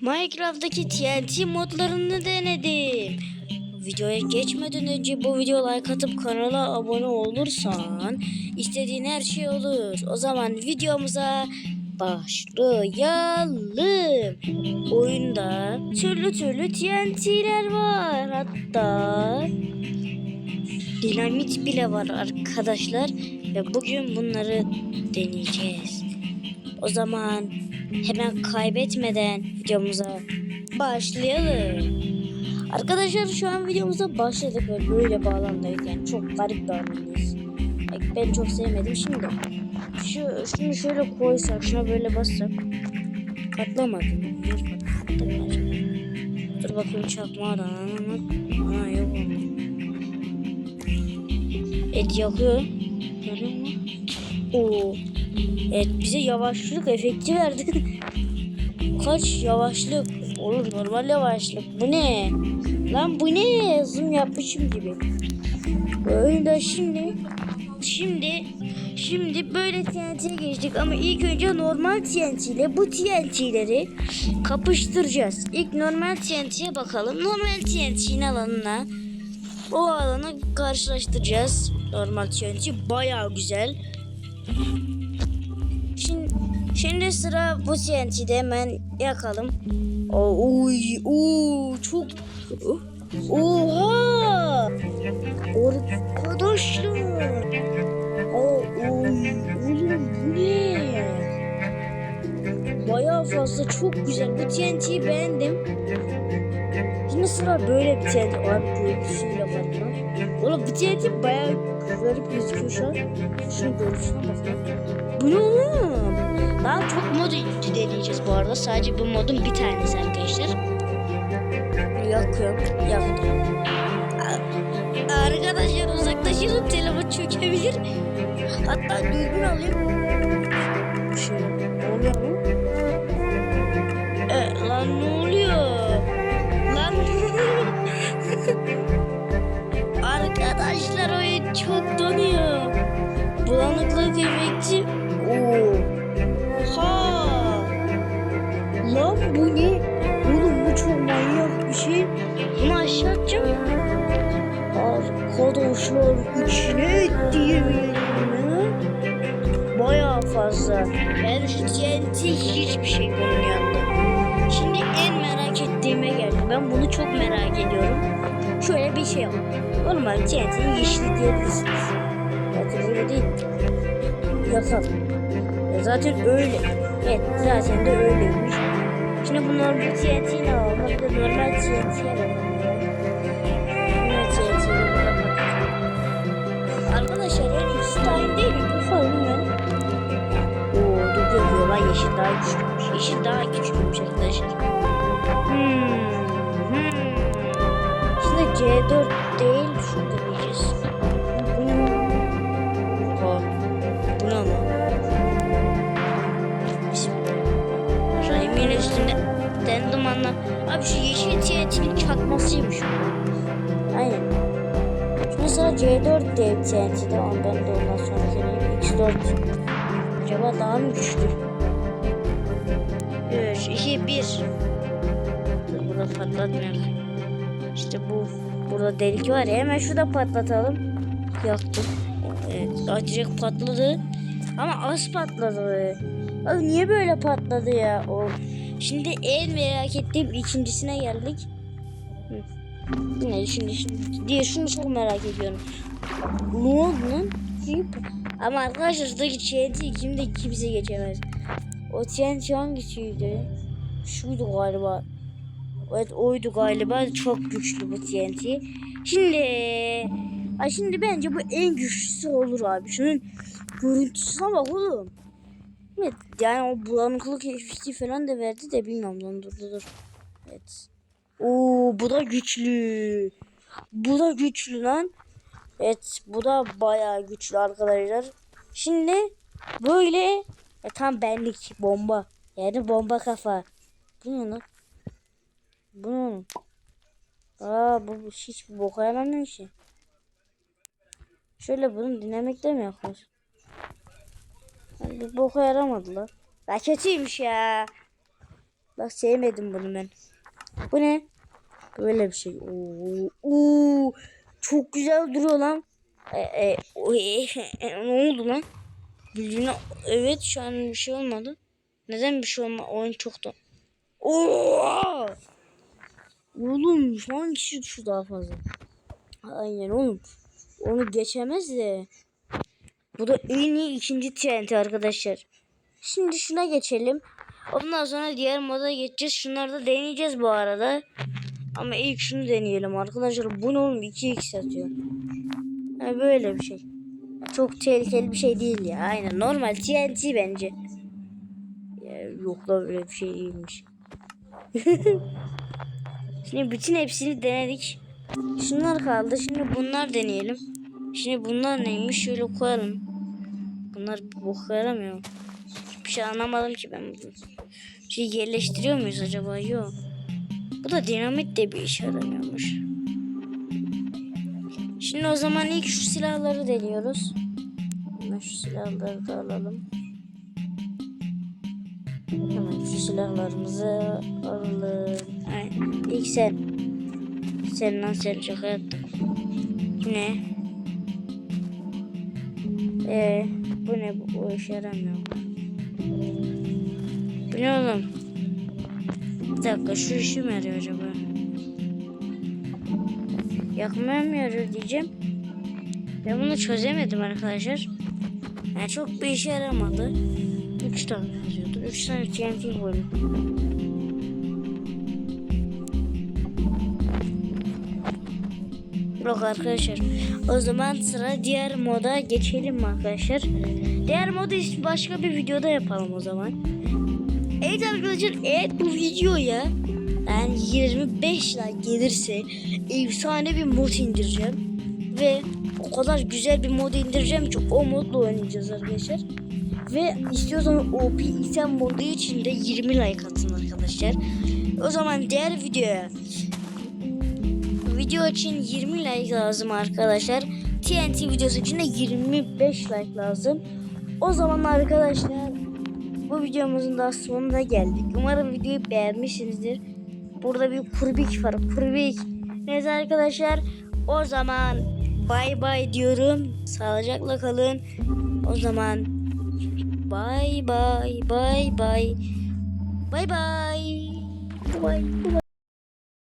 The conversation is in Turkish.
Minecraft'taki TNT modlarını denedim. Videoya geçmeden önce bu video like atıp kanala abone olursan istediğin her şey olur. O zaman videomuza başlayalım. Oyunda türlü türlü TNT'ler var. Hatta dinamit bile var arkadaşlar. Ve bugün bunları deneyeceğiz. O zaman hemen kaybetmeden videomuza başlayalım. Arkadaşlar şu an videomuza başladık ve böyle bağlamdayız yani çok garip bir Ben çok sevmedim şimdi. Şu şunu şöyle koysak şuna böyle bassak patlamadı mı? Niye patladı acaba? Dur bakayım çakmağı da Ana yok onda. Et yakıyor. Görüyor musun? Oo. Evet bize yavaşlık efekti verdi. Kaç yavaşlık? Olur normal yavaşlık. Bu ne? Lan bu ne? Zoom yapmışım gibi. Böyle şimdi şimdi şimdi böyle TNT'ye geçtik ama ilk önce normal TNT ile bu TNT'leri kapıştıracağız. İlk normal TNT'ye bakalım. Normal TNT'nin alanına o alanı karşılaştıracağız. Normal TNT bayağı güzel. Şimdi, sıra bu TNT'de hemen yakalım. Oo, Uy, oo, çok... Oha! Arkadaşlar! Oy, oğlum bu ne? Bayağı fazla çok güzel. Bu TNT'yi beğendim. Şimdi sıra böyle bir TNT. Abi görüntüsüyle var lan. Oğlum bu TNT bayağı garip gözüküyor şu an. Şunu görüntüsüne bakalım. Bu ne oğlum? Daha çok mod deneyeceğiz bu arada. Sadece bu modun bir tanesi arkadaşlar. Yakıyorum. Yaktım. A- Arkadaşlar uzaklaşırım telefon çökebilir. Hatta dürbün alayım. Bayağı fazla. Ben şu TNT hiçbir şey bunun. Şimdi en merak ettiğime geldim. Ben bunu çok merak ediyorum. Şöyle bir şey var. Normal TNT'nin yeşili diyebilirsiniz. Zaten öyle değil. Yakalım. Ya zaten öyle. Evet zaten de öyleymiş. Şimdi bu TNT'yi alalım. Bir de normal TNT'ye bakalım. Normal TNT'ye bakalım. Arkadaşlar yani style değil mi? Daha güçlüymüş. Yeşil daha güçlüymüş arkadaşlar. Hmm. Hmm. Şimdi C4 değil şurada diyeceğiz. Oha. Bu ne ama? Bizim emin üstünde den dumanla. Abi şu yeşil TNT'nin çakmasıymış. Aynen. Şimdi sıra C4 diye bir TNT'de ben de ondan sonra deneyim. X4. Acaba daha mı güçlü? 3, 2, 1. Dur burada patlatmayalım. İşte bu. Burada delik var ya hemen şurada patlatalım. Yaktım. Evet direkt patladı. Ama az patladı. Abi niye böyle patladı ya? O. Şimdi en merak ettiğim ikincisine geldik. Hı. Yine şimdi, şimdi diye şunu çok merak ediyorum. Ne oldu lan? Ama arkadaşlar şuradaki TNT kimde kimse geçemez. O TNT hangisiydi? Şuydu galiba. Evet oydu galiba. Çok güçlü bu TNT. Şimdi Ay şimdi bence bu en güçlüsü olur abi. Şunun görüntüsüne bak oğlum. Evet yani o bulanıklık efekti falan da verdi de bilmiyorum lan dur dur dur. Evet. Oo bu da güçlü. Bu da güçlü lan. Evet bu da bayağı güçlü arkadaşlar. Şimdi böyle ya tam benlik bomba. Yani bomba kafa. Bu ne lan? Bu ne? Aa bu bu hiç bir boka yaramıyor ki. Şöyle bunun dinamikte mi yapmış? Yani bir boka yaramadı lan. La kötüymüş ya. Bak sevmedim bunu ben. Bu ne? Böyle bir şey. Oo, oo, çok güzel duruyor lan. E, e, e, e, ne oldu lan? Bildiğine evet şu an bir şey olmadı. Neden bir şey olmadı? Oyun çok da. Oo! Oğlum şu daha fazla? Aynen oğlum. Onu geçemez de. Bu da en iyi ikinci TNT arkadaşlar. Şimdi şuna geçelim. Ondan sonra diğer moda geçeceğiz. Şunları da deneyeceğiz bu arada. Ama ilk şunu deneyelim arkadaşlar. Bu ne oğlum 2x atıyor. Ha, böyle bir şey. Çok tehlikeli bir şey değil ya. Aynen normal TNT bence. Ya, yok da böyle bir şey değilmiş. Şimdi bütün hepsini denedik. Şunlar kaldı. Şimdi bunlar deneyelim. Şimdi bunlar neymiş? Şöyle koyalım. Bunlar bok yaramıyor. Bir şey anlamadım ki ben bunu. Şey yerleştiriyor muyuz acaba? Yok. Bu da dinamit de bir işe yaramıyormuş. Şimdi o zaman ilk şu silahları deniyoruz. Hemen şu silahları da alalım. Hemen şu silahlarımızı alalım. Ay, ilk sen. Sen lan sen çok yaptın. Ne? Ee, bu ne? Bu, bu işe yaramıyor. Bu ne oğlum? Bir dakika şu işe mi yarıyor acaba? Yakmaya mı diyeceğim. Ben bunu çözemedim arkadaşlar. Yani çok bir işe yaramadı. 3 tane yazıyordu. 3 tane TNT koydum. Yok arkadaşlar. O zaman sıra diğer moda geçelim arkadaşlar? Diğer modu başka bir videoda yapalım o zaman. Evet arkadaşlar eğer bu videoya yani 25 like gelirse efsane bir mod indireceğim. Ve o kadar güzel bir mod indireceğim ki o modla oynayacağız arkadaşlar. Ve istiyorsanız OP item modu için de 20 like atın arkadaşlar. O zaman diğer videoya video için 20 like lazım arkadaşlar. TNT videosu için de 25 like lazım. O zaman arkadaşlar bu videomuzun da sonuna geldik. Umarım videoyu beğenmişsinizdir. Burada bir kurbik var. Kurbik. Neyse arkadaşlar o zaman bay bay diyorum. Sağlıcakla kalın. O zaman bay bay bay bay. Bay bay. Bay bay.